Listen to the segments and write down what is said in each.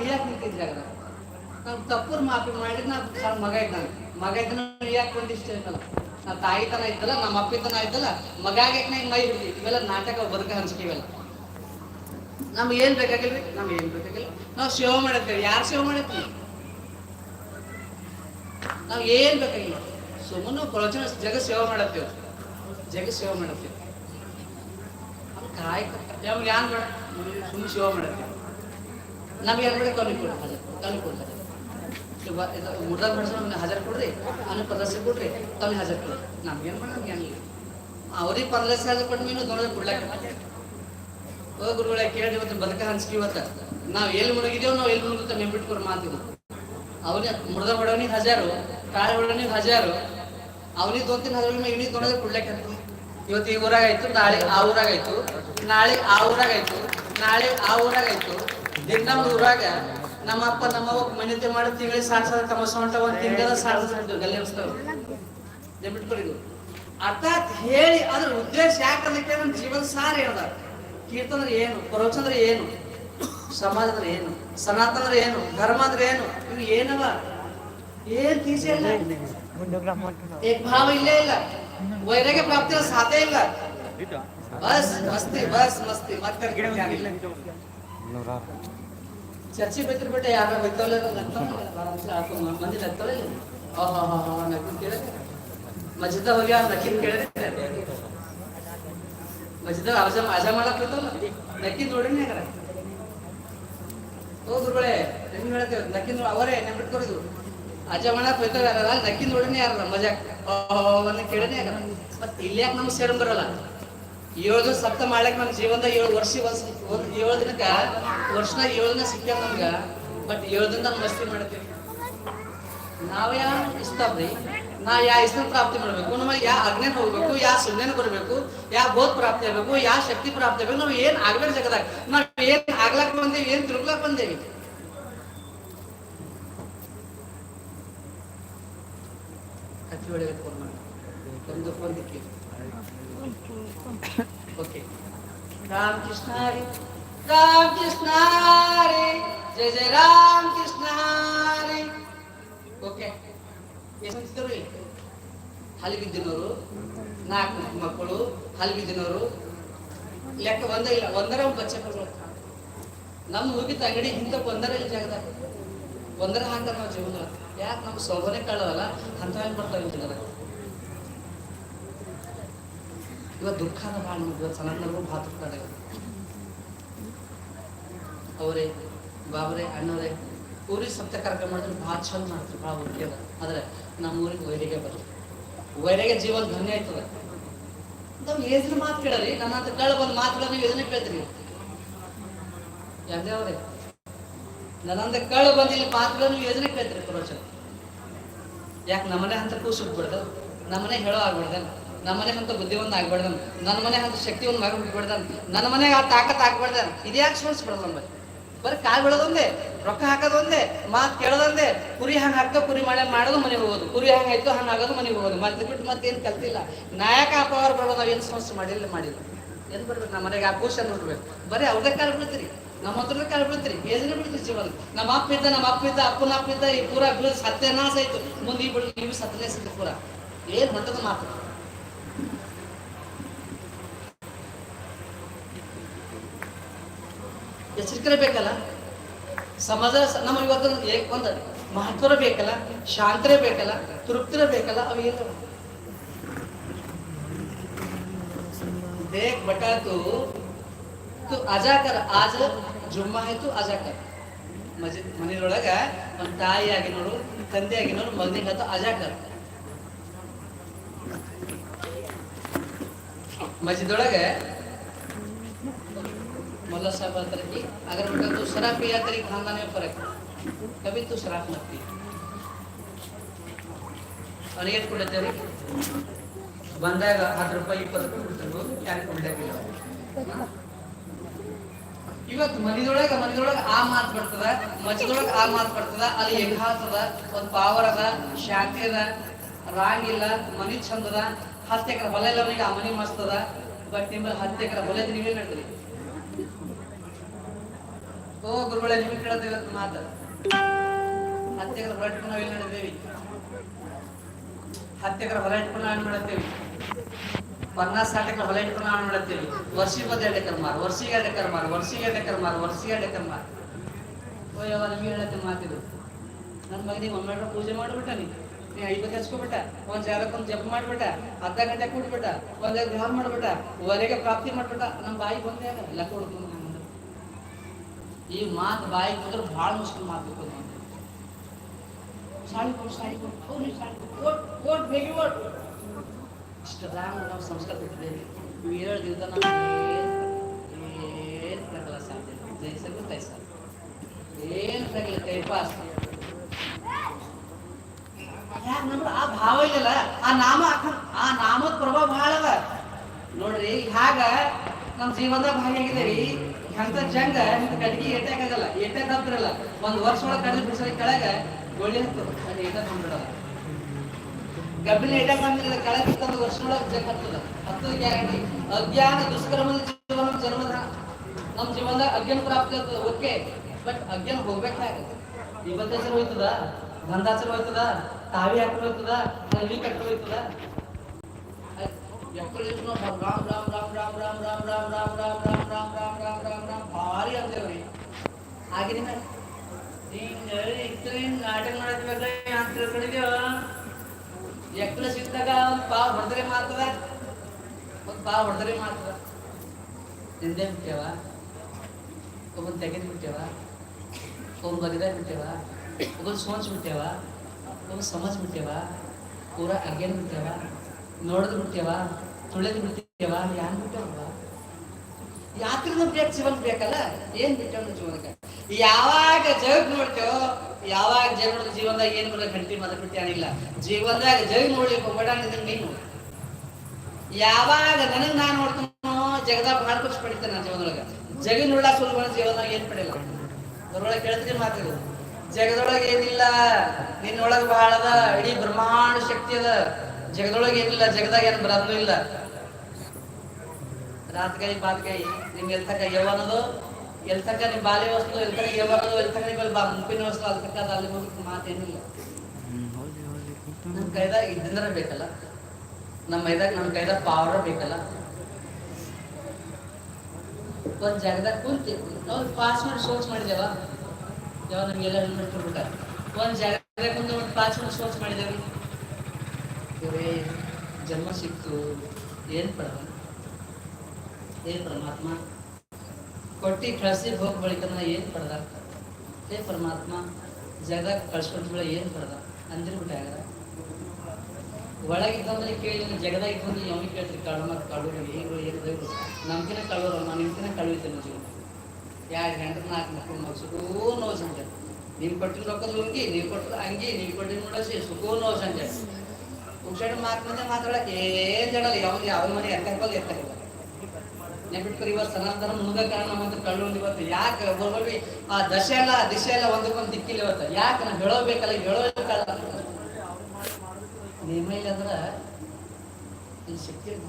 ಇಳಿಯಾಕ ನಿಂತಿದ್ ಜಾಗ ನಾವು ತಪ್ಪು ಮಾಪಿ ಮಾಡಿದ್ ನಾ ಸಣ್ಣ ಮಗ ಇದ್ದಾನೆ ಮಗ ಇದ್ದಾನ ಯಾಕೆ ಒಂದಿಷ್ಟ ನಾವು ತಾಯಿ ತನ ಇದ್ದಲ್ಲ, ನಮ್ಮ ಅಪ್ಪಿತನ ಇದ್ದಲ್ಲ, ಮಗ ಹಿಂಗ್ ಮೈ ಹಿಡ್ದಿ. ಇವೆಲ್ಲ ನಾಟಕ ಬದುಕ ಹಂಚ್ಕೀವಲ್ಲ ನಮ್ಗೆ ಏನ್ ಬೇಕಾಗಿಲ್ರಿ? ನಮ್ಗೆ ಏನ್ ಬೇಕಾಗಿಲ್ಲ. ನಾವು ಸೇವ ಮಾಡತ್ತೇವೆ ಯಾರು ಸೇವೆ ಮಾಡತ್ತೀವಿ ನಾವು ಏನ್ ಬೇಕಾಗಿಲ್ಲ. ಸುಮ್ಮನೆ ಪ್ರವಚನ ಜಗ ಸೇವೆ ಮಾಡತ್ತೇವೆ. ಜಗ ಸೇವೆ ಮಾಡತ್ತೇವೆ. ಕಾಯಕ ನಮ್ಗೆ ಯಾನ್ ಬೇಡ. ಸುಮ್ಮನೆ ಸೇವ ಮಾಡತ್ತೇವೆ. ನಮ್ಗೆ ಎರಡು ಕಮ್ಮಿ ಕೊಡ ಕಮ್ಮಿ ಕೊಡ್ತಾರೆ ಮುರ್ದಾಗ ಬಡ್ಸ ನಮ್ಗೆ ಹಾಜರ್ ಕೊಡ್ರಿ ಅವ್ನಿಗೆ ಪದಸ್ಯ ಕೊಡ್ರಿ ತಮ್ಗೆ ಹಾಜರ್ ಕೊಡ್ರಿ. ನಮ್ಗೇನ್ ಮಾಡಿ ನಮ್ಗೆ ಏನಿಲ್ಲ ಅವ್ರಿಗೆ ಪದಸ್ಯ ಹಾಜರ್ ಕೊಟ್ಟು ಮೀನು ನೋಡಿದ್ರೆ ಕೊಡ್ಲಾಕ ಓ ಗುರುಗಳ ಕೇಳಿ ಇವತ್ತು ಬದುಕ ಹಂಚ್ಕಿ ಇವತ್ತ. ನಾವ್ ಎಲ್ಲಿ ಮುಳುಗಿದೇವ್ ನಾವ್ ಎಲ್ಲಿ ಮುಳುಗುತ್ತ ನೆನ್ಬಿಟ್ಕೊರ್ ಮಾತಿನ ಅವ್ರಿಗೆ ಮುರ್ದ ಹೊಡವನಿಗೆ ಹಜಾರು ಕಾಳು ಬಡವನಿಗೆ ಹಜಾರು. ಅವನಿಗೆ ತೊಂತಿನ ಹಜಾರ ಇವನಿಗೆ ತೊಗೊಂಡ್ರೆ ಕೊಡ್ಲಿಕ್ಕೆ ಇವತ್ತು ಈ ಊರಾಗ ಆಯ್ತು, ನಾಳೆ ಆ ಊರಾಗ ಆಯ್ತು, ನಾಳೆ ಆ ಊರಾಗ ಆಯ್ತು, ನಾಳೆ ಆ ಊರಾಗ ಆಯ್ತು. ನಮ್ಮ ಊರಾಗ ನಮ್ಮ ಅಪ್ಪ ನಮ್ಮವ್ವ ಮನಿತೆ ಮಾಡಿ ತಿಂಗಳಿಗೆ ಸಾರ್ ಸಾವಿರ ಕಮಸ ಹೊಂಟ ಒಂದ್ ತಿಂಗಳ ಸಾರ್ ಅರ್ಥಾತ್ ಹೇಳಿ ಅದ್ರ ಉದ್ದೇಶ ಯಾಕಂದ್ರೆ ನನ್ನ ಜೀವನ ಸಾರ ಹೇಳ್ದ. ಕೀರ್ತನ ಏನು ಪರೋಕ್ಷ ಅಂದ್ರೆ ಏನು ಸಮಾಜ ಅಂದ್ರೆ ಏನು ಸನಾತನ ಅಂದ್ರೆ ಏನು ಧರ್ಮ ಅಂದ್ರೆ ಏನು ಇವು ಏನವ? ಏನ್ ತೀಸೆ ಇಲ್ಲ ಏಕ್ ಭಾವ ಇಲ್ಲೇ ಇಲ್ಲ. ವೈರಾಗ್ಯ ಪ್ರಾಪ್ತಿ ಸಾಧ್ಯ ಇಲ್ಲ. ಬಸ್, ಮಸ್ತಿ ಬಸ್, ಮಸ್ತಿ. ಮತ್ತೆ ಚರ್ಚೆ ಬಿದ್ರ ಯಾರು ಬೈತವಲ್ಲ ಮಂದಿ ನಗ್ತಾವಲ್ಲ ಓಹೋ ಹೋ ಹೋ ನಕ್ಕಿನ ಕೇಳಿದ್ರೆ. ಮಸ್ಜಿದ ಹೋಗಿ ಅವ್ರು ನಕ್ಕಿನ ಕೇಳಿದ್ರೆ ಮಸ್ಜಿದ ಅಜ ಅಜ ಮಾಡಕ್ ಬಿಡ್ತಾವಲ್ಲ ನಕ್ಕಿ ನೋಡಿನೇ ಓ, ಗುರುಗಳೇ, ಹೆಂಗ್ ಹೇಳ್ತೇವೆ ನಕ್ಕಿನ ಅವರೇ ನೆನ್ಬಿಟ್ಕೊರಿದು ಅಜ ಮಾಡಕ್ ಹೋಯ್ತಾವ ಯಾರಲ್ಲ ನಕ್ಕಿ ನೋಡಿನೇ ಯಾರಲ್ಲ ಮಜಾಕ್. ಓಹ್ ಕೇಳನೇ ಯಾರ? ಮತ್ ಇಲ್ಲಿ ಯಾಕೆ ನಮ್ಗೆ ಸೇರಂ ಬರಲ್ಲ? ಏಳು ದಿನ ಸಪ್ತ ಮಾಡ್ಲಿಕ್ಕೆ ನಮ್ಮ ಜೀವನದಾಗ ಏಳು ವರ್ಷ ಒಂದ್ ಏಳು ದಿನಕ್ಕ ವರ್ಷನ ಏಳು ದಿನ ಸಿಕ್ಕ ನಮ್ಗ ಬಟ್ ಏಳು ದಿನ ನಾನು ಮಸ್ತಿ ಮಾಡ್ತೀವಿ. ನಾವು ಯಾ ಇಷ್ಟಪ್ರಿ ನಾ ಯಾ ಇಷ್ಟ ಪ್ರಾಪ್ತಿ ಮಾಡ್ಬೇಕು. ನಮಗೆ ಯಾ ಅಗ್ನಿ ಹೋಗ್ಬೇಕು, ಯಾ ಸುಜ್ಞಾನ ಬರಬೇಕು, ಯಾ ಬೋಧ ಪ್ರಾಪ್ತಿ ಆಗ್ಬೇಕು, ಯಾ ಶಕ್ತಿ ಪ್ರಾಪ್ತಿ ಆಗ್ಬೇಕು, ನಾವ್ ಏನ್ ಆಗ್ಬೇಕು ಜಗದಾಗ. ನಾವ್ ಏನ್ ಆಗ್ಲಕ್ ಬಂದೇವಿ, ಏನ್ ತಿರುಗ್ಲಕ್ ಬಂದೇವಿ. ಹತ್ತಿ ಫೋನ್ ಮಾಡಿ. ಒಂದು ಫೋನ್ ದಿಕ್ಕಿ ಓಕೆ ರಾಮ ಕೃಷ್ಣ ಹರಿ ರಾಮ ಕೃಷ್ಣ ಹರಿ ಜಯ ಜಯ ರಾಮ ಕೃಷ್ಣ ಹರಿ ಓಕೆ ಎಷ್ಟು ಹಲ್ಲಿ ಬಿದ್ದಿನವರು ನಾಲ್ಕು ಮಕ್ಕಳು ಹಲ್ಲಿ ಬಿದ್ದಿನವರು ಲೆಕ್ಕ ಒಂದೇ ಇಲ್ಲ, ಒಂದರ ಬಚ್ಚ ಮಕ್ಕಳು ನಮ್ಮ ಮುಗಿತ ಅಂಗಡಿ ಹಿಂದೆ ಒಂದರ ಇಲ್ಲ ಜಾಗದಾಗ. ಒಂದರ ಹಾಕ ನಾವು ಜೀವನ. ಯಾಕೆ? ನಮ್ಮ ಸೋಬನೆ ಕಳವಲ್ಲ ಅಂತ ಬರ್ತಾವೆ ಜನರ ಇವತ್ತು ದುಃಖನ ಭಾಳ ಇವತ್ತು ಸಣ್ಣವ್ರಿಗೂ ಭಾಳ ದುಃಖ ಅವರೇ, ಬಾಬರೇ, ಅಣ್ಣವರೇ, ಊರಿಗೆ ಸತ್ಯ ಕಾರ್ಯಕ್ರಮ ಮಾಡಿದ್ರೆ ಭಾಳ ಚಂದ ಮಾಡ್ತಾರೆ, ಭಾಳ ಅದ. ಆದ್ರೆ ನಮ್ಮ ಊರಿಗೆ ವೈರಿಗೆ ಬರ್ತದೆ ವೈರಿಗೆ ಜೀವನ ಧನ್ಯ ಆಯ್ತದ. ನಾವು ಹೆಸರು ಮಾತು ಕೇಳರಿ, ನನ್ನ ಹತ್ರ ಕೇಳ ಬಂದು ಮಾತುಗಳನ್ನ ನೀವು ಕೇಳ್ತೀರಿ. ಯಾವ್ದೇ ನನ್ನಂದ ಕೇಳ ಬಂದು ಇಲ್ಲಿ ಮಾತುಗಳನ್ನು ನೀವು ಯೋಜನೆ ಕೇಳ್ತೀರಿ ಪ್ರವಚನ ಯಾಕೆ ನಮ್ಮನೆ ಹಂತ ಕೂಸು ನಮ್ಮನೆ ಹೇಳೋ ಆಗ್ಬಿಡ್ದ ಮನೆ ಅಂತ ಬುದ್ಧಿವಂತ ಆಗ್ಬಾರ್ದನ್ ನನ್ನ ಮನೆ ಶಕ್ತಿ ಒಂದು ಮಗ ಬಿಡ್ದ ನನ್ನ ಮನೆಗೆ ಆ ತಾಕತ್ ಆಗ್ಬಿಡ್ದ ಇದ್ಯಾಕೆ ಸೋಲ್ಸ್ಬಿಡಲ್ಲ ನಮ್ಮ ಬರೀ ಕಾಲ್ ಬಿಡೋದೊಂದೇ ರೊಕ್ಕ ಹಾಕೋದೊಂದೇ, ಮಾತು ಕೇಳೋದೊಂದೇ. ಕುರಿ ಹಂಗೆ ಹಾಕ್ತೋ ಕುರಿ ಮಳೆ ಮಾಡೋದು ಮನೆಗೆ ಹೋಗೋದು. ಕುರಿ ಹಂಗೆ ಆಯ್ತು ಹಂಗೆ ಆಗೋದು ಮನೆಗೆ ಹೋಗೋದು. ಮತ್ತೆ ಬಿಟ್ಟು ಏನು ಕಲ್ತಿಲ್ಲ ನಾಯಕ ಅಪವಾರ ಬರೋದು ನಾವು ಏನು ಸಮಸ್ಯೆ ಮಾಡಿಲ್ಲ ಮಾಡಿಲ್ಲ. ಏನು ಬರ್ಬೇಕು? ನಮ್ಮ ಮನೆಗೆ ಆ ಪೋಷನ್ ನೋಡ್ಬೇಕು. ಬರೀ ಅವ್ರದೇ ಕಾಲ್ ಬಿಡ್ತೀರಿ ನಮ್ಮ ಹತ್ರದ ಕಾಲ್ ಬಿಡ್ತೀರಿ ಏಜನೆ ಬಿಡ್ತೀರಿ ಜೀವನ ನಮ್ಮ ಅಪ್ಪ ಇದ್ದ, ನಮ್ಮ ಅಪ್ಪ ಇದ್ದ, ಅಪ್ಪನ ಅಪ್ಪ ಇದ್ದ, ಈ ಪೂರ ಬೀಳ್ ಸತ್ಯನಾಶ ಆಯ್ತು. ಮುಂದೆ ಈ ಬೀಳ್ ನೀವು ಸತ್ಯನೇ ಆಯ್ತು ಪೂರ. ಏನ್ ಹೊಂಟದ ಮಾತು? ಎಚ್ಚರಿಕೆ ಬೇಕಲ್ಲ ಸಮಾಜ ಸ- ನಮಗೆ ಇವತ್ತು ಏ- ಒಂದು ಮಹತ್ವರ ಬೇಕಲ್ಲ ಶಾಂತರೇ ಬೇಕಲ್ಲ ತೃಪ್ತಿರೇ ಬೇಕಲ್ಲ ಅವು ಏನು देख बेटा तू तू ಅಜಾ ಕರ ಆಜ ಜುಮ್ಮಾ ಆಯ್ತು ಅಜಾ ಕರ ಮಜಿ ಮನೆಯೊಳಗ ಒಂದು ತಾಯಿಯಾಗಿ ನೋಡು ತಂದೆಯಾಗಿ ನೋಡು ಮಗನಿಗೆ ಹತ್ತು ಅಜಾ ಕರ ಮಸ್ಜಿದೊಳಗೆ मौला साहब आते कि अगर बेटा तू शराब पिया तेरी खानदान में फर्क है। कभी तू शराब मत पी और ಏಟ್ ಕೊಡ್ತೇವೆ ಬಂದಾಗ ಹತ್ತು ರೂಪಾಯಿ ಇಪ್ಪತ್ತು ರೂಪಾಯಿ ಕೊಡ್ತಿರ್ಬೋದು ಯಾಕೆ ಕೊಡ್ಲಿಕ್ಕಿಲ್ಲ ಇವತ್ತು ಮನಿದೊಳಗ ಮನಿದೊಳಗ ಆ ಮಾತು ಬರ್ತದ ಮಜದೊಳಗ ಆ ಮಾತು ಬರ್ತದ ಅಲ್ಲಿ ಏಕಾಂತ ಅದ ಒಂದ್ ಪಾವರ್ ಅದ ಶಾಂತಿ ಅದ ರಾಂಗ್ ಇಲ್ಲ ಮನಿ ಚಂದ ಅದ ಹತ್ತು ಎಕರೆ ಹೊಲ ಇಲ್ಲ ಅವ್ನಿಗೆ ಆ ಮನಿ ಮಸ್ತ್ ಅದ ಬಟ್ ನಿಮ್ಮಲ್ಲಿ ಹತ್ತು ಎಕರೆ ಹೊಲದ ನೀವೇ ನಡೆದ್ರಿ ಓ, ಗುರುಗಳೇ, ನಿಮಗೆ ಕೇಳೋದು ಇವತ್ತು ಮಾತು. ಹೊಲ ಇಟ್ಕೊಂಡು ನಾವು ಇಲ್ಲಿ ನಡೆದೇವಿ ಹತ್ತು ಎಕರೆ ಹೊಲ ಇಟ್ಕೊಂಡು ನಾವು ಮಾಡತ್ತೇವಿ ಪನ್ನಾಸ್ ಸಾठ ಎಕರೆ ಹೊಲ ಇಟ್ಕೊಂಡು ನಾವು ಮಾಡತ್ತೇವಿ ವರ್ಷಿ ಬದ ಎರಡು ಎಕರೆ ವರ್ಷಿಗೆ ಎರಡು ಎಕರೆ ಮಾರು ವರ್ಷಿಗೆ ಎರಡು ಎಕರೆ ವರ್ಷಿಗೆ ಎರಡು ಎಕರೆ ಮಾರು ಓ ಯಾವ ನಿಮಗೆ ಹೇಳತ್ತೆ ಮಾತಿದು? ನನ್ನ ಮಗನಿಗೆ ಒಮ್ಮೆ ಪೂಜೆ ಮಾಡಿಬಿಟ್ಟ ನೀ ನೀ ಐವತ್ತು ಹಚ್ಕೊಬಿಟ್ಟ, ಒಂದ್ ಜಾಗಕ್ಕೊಂದು ಜಪ್ ಮಾಡ್ಬಿಟ್ಟ, ಅರ್ಧ ಗಂಟೆ ಕೂಡ್ಬಿಟ್ಟ, ಒಂದ್ ಧ್ಯಾನ ಮಾಡ್ಬಿಟ್ಟ ಒಲೆಗೆ ಪ್ರಾಪ್ತಿ ಮಾಡ್ಬಿಟ್ಟ ನಮ್ಮ ಬಾಯಿ ಬಂದೇ ಇಲ್ಲ. ಲೆಕ್ಕ ಹೊಡ್ಕೊಂಡು ಈ ಮಾತು ಬಾಯಿ ಕೊಟ್ಟರೆ ಭಾಳ ಮುಷ್ಕಲ್ ಮಾತು ಸಾಲಿ ಕೊಡು ಸಾಲಿ ಕೊಡು ಅವ್ರು ಸಾಲಿ ಓಟ್ ಓಟ್ ಬೇಗಿ ಓಟ್ ಇಷ್ಟದಾಂಗ ನಮ್ಮ ಸಂಸ್ಕಾರ ಬಿಟ್ಟಿದ್ದೇವೆ ಇವು ಏಳು ದಿವಸ ಏನು ತಗಲ ಸಾಧ್ಯ ಜಯಿಸಲು ಕೈ ಸಾಧ್ಯ ಏನು ತಗಲ ಕೈ ಪಾಸ್ ಯಾಕೆ ನಮ್ದು ಆ ಭಾವ ಇಲ್ಲಲ್ಲ ಆ ನಾಮ ಆ ನಾಮದ ಪ್ರಭಾವ ಭಾಳ ಅದ ನೋಡ್ರಿ ಹ್ಯಾಗ ನಮ್ಮ ಜೀವನದಾಗ ಭಾಗಿಯಾಗಿದೆ ರೀ ಎಂತ ಜಂಗ ಕಟ್ಗಿ ಏಟಾಕ್ ಆಗಲ್ಲ ಏಟಾಕ್ ಹತ್ತಿರಲ್ಲ ಒಂದ್ ವರ್ಷ ಒಳಗೆ ಕಡಲ್ ಬಿಡಿಸಲಿ ಕೆಳಗ ಗೋಳಿ ಹತ್ತದ, ಅದು ಏಟಾಕ್ ಬಂದ್ಬಿಡಲ್ಲ. ಗಬ್ಬಿನ ಏಟಾಕ್ ಬಂದಿಲ್ಲ ಕೆಳಗೆ ಒಂದು ವರ್ಷ ಒಳಗೆ ಜಗ್ ಹತ್ತದ. ಹತ್ತದ ಗ್ಯಾರಂಟಿ. ಅಜ್ಞಾನ ದುಷ್ಕರ್ಮದ ಜೀವನ ಜನ್ಮದ. ನಮ್ಮ ಜೀವನದಾಗ ಅಜ್ಞಾನ ಪ್ರಾಪ್ತಿ ಆಗ್ತದ, ಓಕೆ. ಬಟ್ ಅಜ್ಞಾನ ಹೋಗ್ಬೇಕಾಗತ್ತೆ ಇವತ್ತೇಸರು ಹೋಯ್ತದ ಗಂಧಾಚರ ಹೋಯ್ತದ, ತಾವಿ ಹಾಕಿ ಹೋಯ್ತದ ನಲ್ಲಿ ಕಟ್ಟಿ ಹೋಯ್ತದ ಎಕ್ಕಳಿಸ್ನು ರಾಮ್ ರಾಮ್ ರಾಮ್ ರಾಮ್ ರಾಮ್ ರಾಮ್ ರಾಮ್ ರಾಮ್ ರಾಮ್ ರಾಮ್ ರಾಮ್ ರಾಮ್ ರಾಮ್ ರಾಮ್ ರಾಮ್ ರಾಮ್ ಭಾರಿ ಅಂತೇವ್ರಿ ಆಗಿನ ಹಿಂಗ ಇತ್ತೇನ್ ನಾಟಕ ಮಾಡತ್ಬೇಕ ಅಂತ ತಿಳ್ಕೊಂಡಿದ್ಯೋ ಎಕ್ಕಳ ಸಿಕ್ಕಾಗ ಒಂದ್ ಪಾವ್ ಹೊಡೆದ್ರೆ ಮಾತದ ಒಂದು ಪಾವ್ ಹೊಡೆದ್ರೆ ಮಾತದ ನಿಂದೆ ಬಿಟ್ಟೇವ ಒಬ್ಬನ್ ತೆಗೆದು ಬಿಟ್ಟೇವ ಒಬ್ಬ ಬಗದ ಬಿಟ್ಟೇವ ಒಬ್ಬನ್ ಸೋಂಚ್ ಬಿಟ್ಟೇವ ಒಬ್ಬ ಸಮಜ್ ಬಿಟ್ಟೇವ ಪೂರ ಅಗೇನ್ ಬಿಟ್ಟೇವ ನೋಡದ್ ಬಿಡ್ತೇವಾ ತುಳಿದ್ ಬಿಡ್ತೇವಾ ಯಾನ್ ಬಿಟ್ಟೇವ ಯಾತ್ರದ ಬೇಕು ಜೀವನ ಬೇಕಲ್ಲ ಏನ್ ಬಿಟ್ಟೇವ ನಮ್ಮ ಜೀವನಕ್ಕೆ? ಯಾವಾಗ ಜಗ ನೋಡ್ತೇವೋ, ಯಾವಾಗ ಜಗದ ಜೀವನದಾಗ ಏನ್ ಬರೋ ಗಂಟಿ ಮದ ಬಿಟ್ಟಿಲ್ಲ ಜೀವನದಾಗ ಜಗ್ ನೋಡ್ಲಿಕ್ಕೆ ಹೋಗ್ಬೇಡ ನೀನು ಯಾವಾಗ ನನಗ್ ನಾನ್ ನೋಡ್ತಾನೋ, ಜಗದಾಗ ಬಹಳ ಖುಷಿ ಪಡಿತೇನೆ ನನ್ನ ಜೀವನದೊಳಗ. ಜಗ ನೋಡ್ಲಾಕ ಸ್ವಲ್ಪ ಜೀವನದಾಗ ಏನ್ ಪಡೆಯಲ್ಲ. ಅದ್ರೊಳಗೆ ಕೇಳ್ತೀನಿ ಮಾತಿದು ಜಗದೊಳಗೆ ಏನಿಲ್ಲ, ನಿನ್ನೊಳಗೆ ಬಹಳ ಅದ, ಇಡೀ ಬ್ರಹ್ಮಾಂಡ ಶಕ್ತಿ ಅದ. ಜಗದೊಳಗೆ ಏನಿಲ್ಲ, ಜಗದಾಗ ಏನು ಬ್ರಹ್ಮ ಇಲ್ಲ. ರಾತ್ಗಾಯಿ ಬಾತ್ಗಾಯಿ ನಿಮ್ಗೆ ಎಲ್ತಕ್ಕ ತಕ ಎಲ್ತಕ್ಕ ಎಲ್ ತಕ ನಿಮ್ ಬಾಲ್ಯ ವಸ್ತು ಎಲ್ತಕ್ಕ ಯವನದು ಎಲ್ತಕ್ಕ ನಿಮ್ಮಲ್ಲಿ ಬಾ, ಮುಂಪಿನ ವಸ್ತು ಅಲ್ತಕ್ಕ ತಕ ಅಲ್ಲಿ ಹೋಗಿ ಮಾತೇನಿಲ್ಲ ನಮ್ ಕೈದಾಗ ಇದ್ದಿಂದ್ರ ಬೇಕಲ್ಲ. ನಮ್ಮ ಮೈದಾಗ ನಮ್ಮ ಕೈದಾಗ ಪಾವರ ಬೇಕಲ್ಲ. ಒಂದ್ ಜಾಗದಾಗ ಕುಂತಿ ನಾವು ಪಾಸ್ ಮಾಡಿ ಸೋಚ್ ಮಾಡಿದೇವ ಯಾವ ನಮ್ಗೆಲ್ಲ ಹೆಣ್ಮಕ್ಳು ಒಂದ್ ಜಾಗದಾಗ ಕುಂತ ಒಂದು ಪಾಸ್ ಮಾಡಿ ಸೋಚ್ ಮಾಡಿದೇವಿ ಇವರೇ ಜನ್ಮ ಸಿಕ್ತು, ಏನು ಪಡ ಹೇ ಪರಮಾತ್ಮ? ಕೊಟ್ಟಿ ಕಳ್ಸಿ ಹೋಗ್ ಬಳಿಕ ಏನು ಪಡ್ದ? ಹೇ ಪರಮಾತ್ಮ ಜಗ ಏನು ಏನ್ ಪಡ್ದ? ಅಂದಿರ್ಬಿಟ್ಟೆ ಆಗದ ಒಳಗಿದ್ದಂದ್ರೆ ಕೇಳಿ ಜಗದಾಗ ಇದ್ದಂದ್ರೆ ಅವನಿಗೆ ಕೇಳ್ತೀರಿ? ಕಳ್ಳ ಮತ್ತು ಕಳ್ಳರು ಹೇಗೆ ಏನು ದೇವ್ರು ನಮ್ಕಿನ ಕಳ್ಳರು ಅಮ್ಮ ನಿಮ್ಕಿನ ಕಳ್ಳುತ್ತೆ ನಮ್ಮ ಜೀವನ. ಎರಡು ಗಂಟೆ ನಾಲ್ಕು ಮಕ್ಕಳು ಮಗ, ಸುಖೂ ನೋವು ಸಂಜೆ. ನೀವು ಕೊಟ್ಟಿನ ರೊಕ್ಕದ ಲುಂಗಿ ನೀವು ಕೊಟ್ಟಿದ ಅಂಗಿ ನೀವು ಕೊಟ್ಟಿನ ನೋಡಸಿ, ಸುಖೂ ನೋವು ಸಂಜೆ. ಉಗ್ಸಾಡ ಮಾತು ಮುಂದೆ ಮಾತಾಡಕ್ಕೆ ಏನ್ ಜಡಲ್ಲ ಯಾವಾಗ ಯಾವ ಮನೆ ಎತ್ತಕ್ಕಲ್ಲ ಎತ್ತಕ್ಕಲ್ಲ ನೆನ್ಬಿಟ್ಕೊರಿ ಇವತ್ತು ಸನಾತನ ಮುಳುಗ ಕಾರಣ ಮತ್ತು ಕಳ್ಳು ಇವತ್ತು. ಯಾಕೆ ಒಬ್ಬೊಬ್ಬರಿಗೆ ಆ ದಶೆ ಎಲ್ಲ ದಿಶೆ ಎಲ್ಲ ಒಂದಕ್ಕೊಂದು ದಿಕ್ಕಿಲ್ಲ ಇವತ್ತು. ಯಾಕೆ ನಾ ಹೇಳೋಬೇಕಲ್ಲ ಹೇಳೋಬೇಕಲ್ಲ ನಿಮ್ಮ ಇಲ್ಲ ಅಂದ್ರ ಈ ಶಕ್ತಿ ಅಲ್ಲಿ